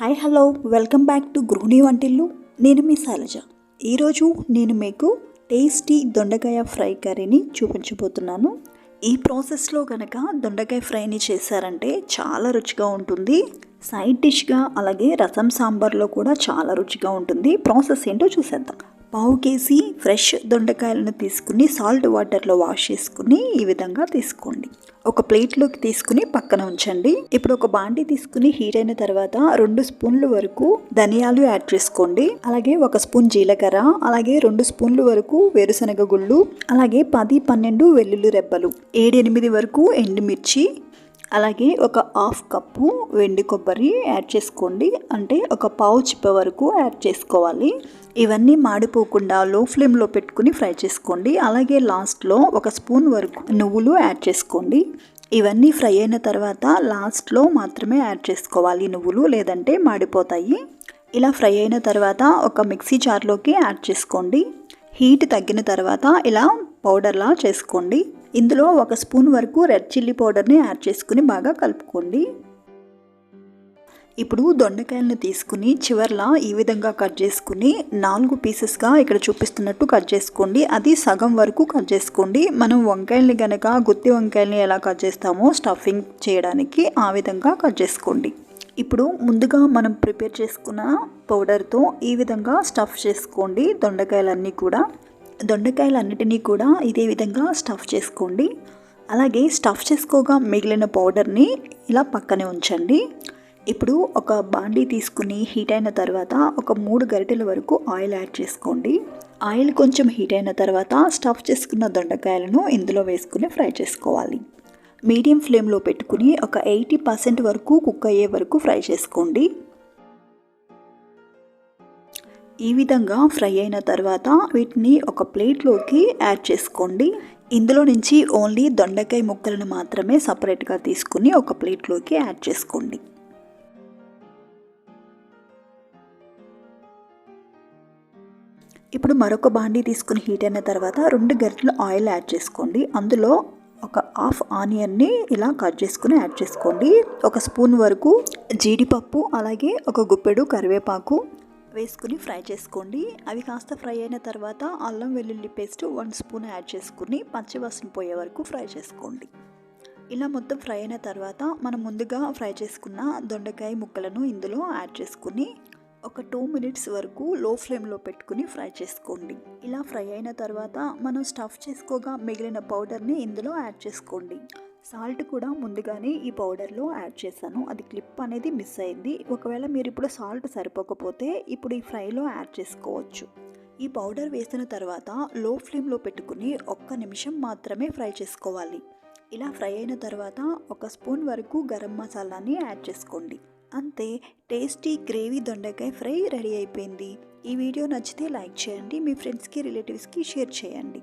Hi hello. Welcome back to గృహిణి వంటిల్లు. నేను మీ శైలజ. ఈరోజు నేను మీకు టేస్టీ దొండకాయ ఫ్రై కర్రీని చూపించబోతున్నాను. ఈ ప్రాసెస్లో కనుక దొండకాయ ఫ్రైని చేశారంటే చాలా రుచిగా ఉంటుంది. సైడ్ డిష్గా అలాగే రసం సాంబార్లో కూడా చాలా రుచిగా ఉంటుంది. ప్రాసెస్ ఏంటో చూసేద్దాం. పావు కేజీ ఫ్రెష్ దొండకాయలను తీసుకుని సాల్ట్ వాటర్లో వాష్ చేసుకుని ఈ విధంగా తీసుకోండి. ఒక ప్లేట్లోకి తీసుకుని పక్కన ఉంచండి. ఇప్పుడు ఒక బాండి తీసుకుని హీట్ అయిన తర్వాత రెండు స్పూన్ల వరకు ధనియాలు యాడ్ చేసుకోండి. అలాగే ఒక స్పూన్ జీలకర్ర అలాగే రెండు స్పూన్ల వరకు వేరుశనగ గుళ్ళు అలాగే పది పన్నెండు వెల్లుల్లి రెబ్బలు ఏడెనిమిది వరకు ఎండుమిర్చి అలాగే ఒక హాఫ్ కప్పు వెండి కొబ్బరి యాడ్ చేసుకోండి. అంటే ఒక పావు చిప్ప వరకు యాడ్ చేసుకోవాలి. ఇవన్నీ మాడిపోకుండా లో ఫ్లేమ్లో పెట్టుకుని ఫ్రై చేసుకోండి. అలాగే లాస్ట్లో ఒక స్పూన్ వరకు నువ్వులు యాడ్ చేసుకోండి. ఇవన్నీ ఫ్రై అయిన తర్వాత లాస్ట్లో మాత్రమే యాడ్ చేసుకోవాలి నువ్వులు లేదంటే మాడిపోతాయి. ఇలా ఫ్రై అయిన తర్వాత ఒక మిక్సీ జార్లోకి యాడ్ చేసుకోండి. హీట్ తగ్గిన తర్వాత ఇలా పౌడర్లా చేసుకోండి. ఇందులో ఒక స్పూన్ వరకు రెడ్ చిల్లీ పౌడర్ని యాడ్ చేసుకుని బాగా కలుపుకోండి. ఇప్పుడు దొండకాయలను తీసుకుని చివర్లా ఈ విధంగా కట్ చేసుకుని నాలుగు పీసెస్గా ఇక్కడ చూపిస్తున్నట్టు కట్ చేసుకోండి. అది సగం వరకు కట్ చేసుకోండి. మనం వంకాయల్ని గనక గుత్తి వంకాయల్ని ఎలా కట్ చేస్తామో స్టఫింగ్ చేయడానికి ఆ విధంగా కట్ చేసుకోండి. ఇప్పుడు ముందుగా మనం ప్రిపేర్ చేసుకున్న పౌడర్తో ఈ విధంగా స్టఫ్ చేసుకోండి దొండకాయలన్నీ కూడా. దొండకాయలన్నిటినీ కూడా ఇదే విధంగా స్టఫ్ చేసుకోండి. అలాగే స్టఫ్ చేసుకోగా మిగిలిన పౌడర్ని ఇలా పక్కనే ఉంచండి. ఇప్పుడు ఒక బాండీ తీసుకుని హీట్ అయిన తర్వాత ఒక మూడు గరిటెల వరకు ఆయిల్ యాడ్ చేసుకోండి. ఆయిల్ కొంచెం హీట్ అయిన తర్వాత స్టఫ్ చేసుకున్న దొండకాయలను ఇందులో వేసుకుని ఫ్రై చేసుకోవాలి. మీడియం ఫ్లేమ్లో పెట్టుకుని ఒక ఎయిటీ పర్సెంట్ వరకు కుక్ అయ్యే వరకు ఫ్రై చేసుకోండి. ఈ విధంగా ఫ్రై అయిన తర్వాత వీటిని ఒక ప్లేట్లోకి యాడ్ చేసుకోండి. ఇందులో నుంచి ఓన్లీ దొండకాయ ముక్కలను మాత్రమే సపరేట్గా తీసుకుని ఒక ప్లేట్లోకి యాడ్ చేసుకోండి. ఇప్పుడు మరొక బాండీ తీసుకుని హీట్ అయిన తర్వాత రెండు గరిటెలు ఆయిల్ యాడ్ చేసుకోండి. అందులో ఒక హాఫ్ ఆనియన్ని ఇలా కట్ చేసుకుని యాడ్ చేసుకోండి. ఒక స్పూన్ వరకు జీడిపప్పు అలాగే ఒక గుప్పెడు కరివేపాకు వేసుకుని ఫ్రై చేసుకోండి. అవి కాస్త ఫ్రై అయిన తర్వాత అల్లం వెల్లుల్లి పేస్ట్ వన్ స్పూన్ యాడ్ చేసుకుని పచ్చివాసన పోయే వరకు ఫ్రై చేసుకోండి. ఇలా మొత్తం ఫ్రై అయిన తర్వాత మనం ముందుగా ఫ్రై చేసుకున్న దొండకాయ ముక్కలను ఇందులో యాడ్ చేసుకుని ఒక టూ మినిట్స్ వరకు లో ఫ్లేమ్లో పెట్టుకుని ఫ్రై చేసుకోండి. ఇలా ఫ్రై అయిన తర్వాత మనం స్టఫ్ చేసుకోగా మిగిలిన పౌడర్ని ఇందులో యాడ్ చేసుకోండి. సాల్ట్ కూడా ముందుగానే ఈ పౌడర్లో యాడ్ చేశాను. అది క్లిప్ అనేది మిస్ అయింది. ఒకవేళ మీరు ఇప్పుడు సాల్ట్ సరిపోకపోతే ఇప్పుడు ఈ ఫ్రైలో యాడ్ చేసుకోవచ్చు. ఈ పౌడర్ వేసిన తర్వాత లో ఫ్లేమ్లో పెట్టుకుని ఒక్క నిమిషం మాత్రమే ఫ్రై చేసుకోవాలి. ఇలా ఫ్రై అయిన తర్వాత ఒక స్పూన్ వరకు గరం మసాలాని యాడ్ చేసుకోండి. అంతే టేస్టీ గ్రేవీ దొండకాయ ఫ్రై రెడీ అయిపోయింది. ఈ వీడియో నచ్చితే లైక్ చేయండి మీ ఫ్రెండ్స్కి రిలేటివ్స్కి షేర్ చేయండి.